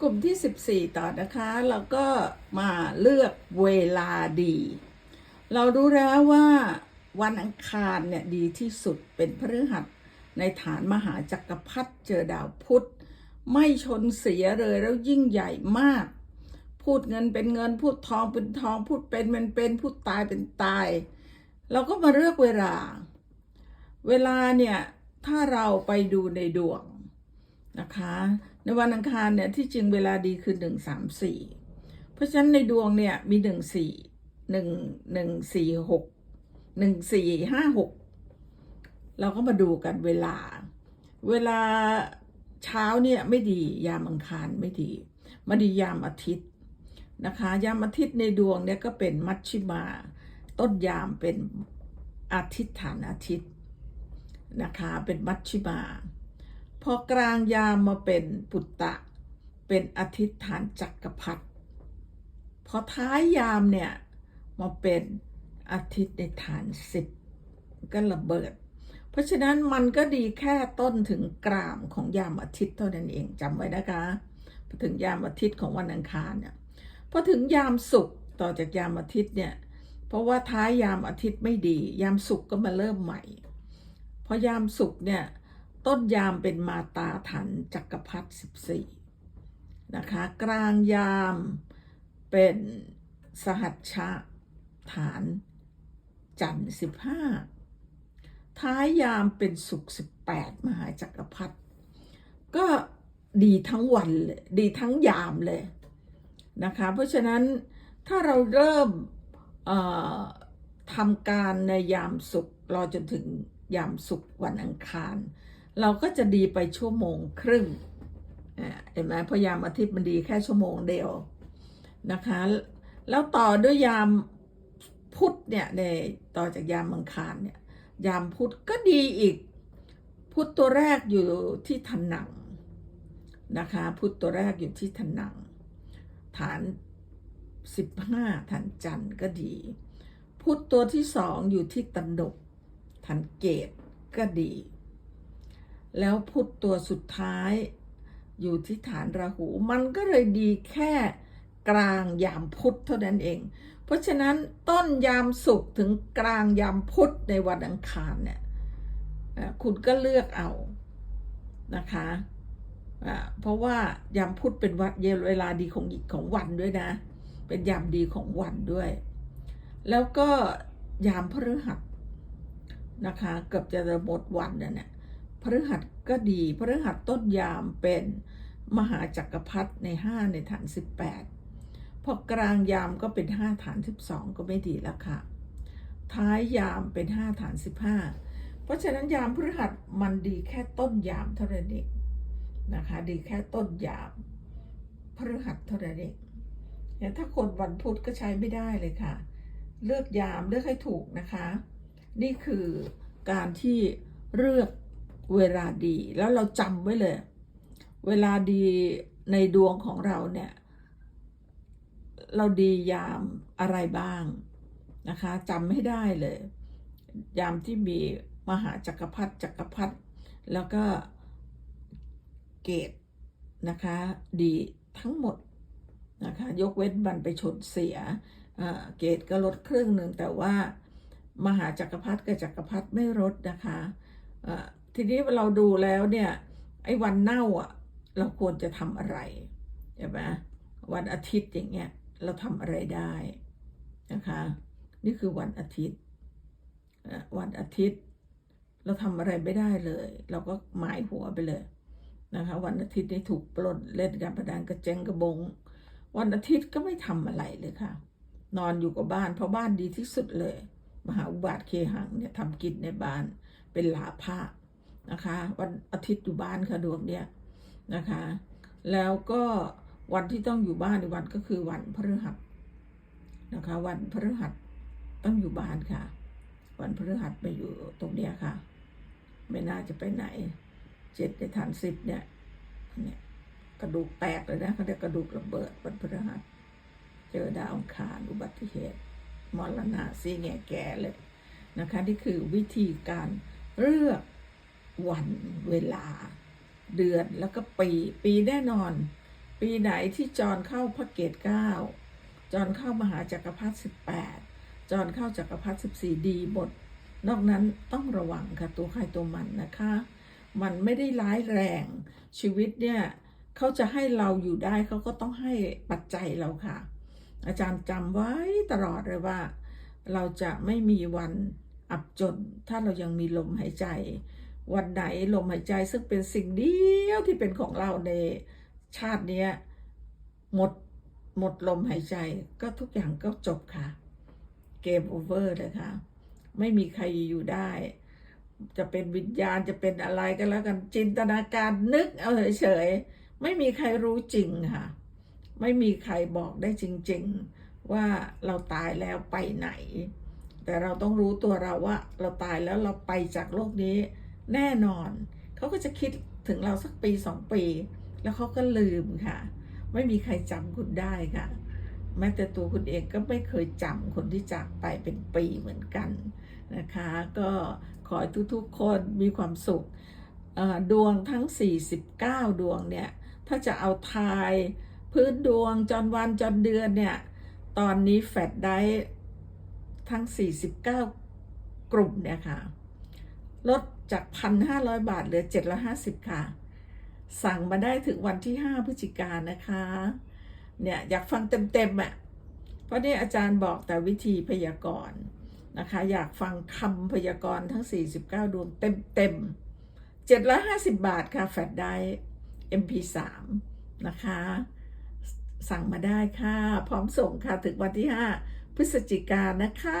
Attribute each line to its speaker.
Speaker 1: กลุ่มที่ 14 ต่อนะคะ เราก็มาเลือกเวลาดี เรารู้แล้วว่าวันอังคารเนี่ยดีที่สุดเป็นพฤหัสในฐานมหาจักรพรรดิเจอดาวพุธ ไม่ชนเสียเลยแล้วยิ่งใหญ่มาก พูดเงินเป็นเงินพูดทองเป็นทอง พูดเป็นเป็นเป็นพูดตายเป็นตาย เราก็มาเลือกเวลา เวลาเนี่ยถ้าเราไปดูในดวงนะคะ ในวันอังคารเนี่ยที่จริงเวลาดีคือหนึ่งสามสี่เพราะฉะนั้นในดวงเนี่ยมีหนึ่งสี่หนึ่งหนึ่งสี่หกหนึ่งสี่ห้าหกเราก็มาดูกันเวลา เวลาเช้าเนี่ยไม่ดียามอังคารไม่ดีมาดียามอาทิตย์นะคะยามอาทิตย์ในดวงเนี่ยก็เป็นมัชชิมา ต้นยามเป็นอาทิตย์ฐานอาทิตย์นะคะเป็นมัชชิมา พอกลางยามมาเป็นปุตตะ เป็นอาทิตฐานจักรพรรดิพอท้ายยามเนี่ยมาเป็นอาทิตในฐานสิบก็ระเบิด เพราะฉะนั้นมันก็ดีแค่ต้นถึงกรามของยามอาทิตย์เท่านั้นเองจำไว้นะคะพอถึงยามอาทิตย์ของวันอังคารเนี่ยพอถึงยามศุกร์ต่อจากยามอาทิตย์เนี่ยเพราะว่าท้ายยามอาทิตย์ไม่ดี ยามศุกร์ก็มาเริ่มใหม่พอยามศุกร์เนี่ย ต้นยามเป็นมาตาฐานจักรพรรดิสิบสี่นะคะ กลางยามเป็นสหัชชะฐานจันทร์สิบห้าท้ายยามเป็นศุกร์สิบแปดมหาจักรพรรดิก็ดีทั้งวันเลยดีทั้งยามเลยนะคะ เพราะฉะนั้นถ้าเราเริ่มทำการในยามศุกร์รอจนถึงยามศุกร์วันอังคาร เราก็จะดีไปชั่วโมงครึ่งอ่าเห็นไหมพรายามอาทิตย์มันดีแค่ชั่วโมงเดียวนะคะ แล้วต่อด้วยยามพุธเนี่ยในต่อจากยามอังคารเนี่ยยามพุธก็ดีอีก พุธตัวแรกอยู่ที่ถนังนะคะ พุธตัวแรกอยู่ที่ถนัง ฐาน 15ฐานจันทร์ก็ดี พุธตัวที่สองอยู่ที่ตนกฐานเกตก็ดี แล้วพุทธตัวสุดท้าย อยู่ที่ฐานราหู มันก็เลยดีแค่กลางยามพุทธเท่านั้นเอง เพราะฉะนั้นต้นยามศุกถึงกลางยามพุธในวันอังคารเนี่ยคุณก็เลือกเอานะคะเพราะว่ายามพุธเป็นวันเวลาดีของของวันด้วยนะ เป็นยามดีของวันด้วย แล้วก็ยามพฤหัสนะคะ เกือบจะหมดวันแล้วเนี่ย พฤหัสก็ดีพฤหัสต้นยามเป็นมหาจักรพรรดิในห้าในฐานสิบแปดพอกลางยามก็เป็นห้าฐานสิบสองก็ไม่ดีแล้วค่ะ ท้ายยามเป็นห้าฐานสิบห้าเพราะฉะนั้นยามพฤหัสมันดีแค่ต้นยามเท่านั้นเองนะคะดีแค่ต้นยามพฤหัสเท่านั้นเองเนี่ยถ้าคนวันพุธก็ใช้ไม่ได้เลยค่ะ เลือกยามเลือกให้ถูกนะคะ นี่คือการที่เลือก เวลาดีแล้วเราจำไว้เลย เวลาดีในดวงของเราเนี่ย เราดียามอะไรบ้างนะคะจำไม่ได้เลย ยามที่มีมหาจักรพรรดิจักรพรรดิแล้วก็เกตนะคะ ดีทั้งหมดนะคะ ยกเว้นบันไปชนเสียเกตก็ลดครึ่งหนึ่งแต่ว่ามหาจักรพรรดิกับจักรพรรดิไม่ลดนะคะ ทีนี้เราดูแล้วเนี่ยไอ้วันเน่าอะ เราควรจะทำอะไรใช่ไหมวันอาทิตย์อย่างเงี้ยเราทำอะไรได้นะคะ นี่คือวันอาทิตย์วันอาทิตย์ เราทำอะไรไม่ได้เลย เราก็หมายหัวไปเลยนะคะ วันอาทิตย์นี่ถูกปล้นเล่นการพนันกระเจงกระบง วันอาทิตย์ก็ไม่ทำอะไรเลยค่ะ นอนอยู่กับบ้านเพราะบ้านดีที่สุดเลย มหาอุบาทเคหังเนี่ยทำกินในบ้านเป็นหลาภะ นะคะ วันอาทิตย์อยู่บ้านค่ะดวงเนี่ยนะคะ แล้วก็วันที่ต้องอยู่บ้านในวันก็คือวันพฤหัสนะคะ วันพฤหัสต้องอยู่บ้านค่ะ วันพฤหัสไปอยู่ตรงเนี้ยค่ะ ไม่น่าจะไปไหนเจ็ดในฐานสิบเนี่ยเนี่ยกระดูกแตกเลยนะเขาเรียกกระดูกระเบิดวันพฤหัสเจอดาวอังคารอุบัติเหตุมรณะซีแง่แก่เลยนะคะ นี่คือวิธีการเลือก วันเวลา เดือนแล้วก็ปี ปีแน่นอน ปีไหนที่จรเข้าพระเกตเก้าจรเข้ามหาจักรพรรดิสิบแปดจรเข้าจักรพรรดิสิบสี่ดีหมดนอกนั้นต้องระวังค่ะตัวใครตัวมันนะคะ มันไม่ได้ร้ายแรงชีวิตเนี่ยเขาจะให้เราอยู่ได้เขาก็ต้องให้ปัจจัยเราค่ะ อาจารย์จำไว้ตลอดเลยว่า เราจะไม่มีวันอับจน ถ้าเรายังมีลมหายใจ วันไหนลมหายใจซึ่งเป็นสิ่งเดียวที่เป็นของเราในชาตินี้หมดหมดลมหายใจก็ทุกอย่างก็จบค่ะ เกมโอเวอร์เลยค่ะ ไม่มีใครอยู่ได้ จะเป็นวิญญาณจะเป็นอะไรก็แล้วกันจินตนาการนึกเอาเฉยๆไม่มีใครรู้จริงค่ะ ไม่มีใครบอกได้จริง ๆ ว่าเราตายแล้วไปไหน แต่เราต้องรู้ตัวเราว่า เราตายแล้วเราไปจากโลกนี้ แน่นอน เขาก็จะคิดถึงเราสักปีสองปี แล้วเขาก็ลืมค่ะ ไม่มีใครจำคุณได้ค่ะ แม้แต่ตัวคุณเองก็ไม่เคยจำคนที่จากไปเป็นปีเหมือนกันนะคะ ก็ขอให้ทุกๆคนมีความสุขดวงทั้ง 49 ดวงเนี่ย ถ้าจะเอาทายพื้นดวงจอนวันจอนเดือนเนี่ย ตอนนี้แฟดได้ทั้ง 49 กลุ่มเนี่ยค่ะ ลด จาก 1,500 บาทเหลือ 750 ค่ะ สั่งมาได้ถึงวันที่ 5 พฤศจิกายนนะคะ เนี่ยอยากฟังเต็มๆอะเพราะนี่อาจารย์บอกแต่วิธีพยากรณ์นะคะ อยากฟังคำพยากรณ์ทั้ง 49 ดวงเต็มๆ750 บาทค่ะ แฟดได้ MP3 นะคะ สั่งมาได้ค่ะ พร้อมส่งค่ะ ถึงวันที่ 5 พฤศจิกายนนะคะ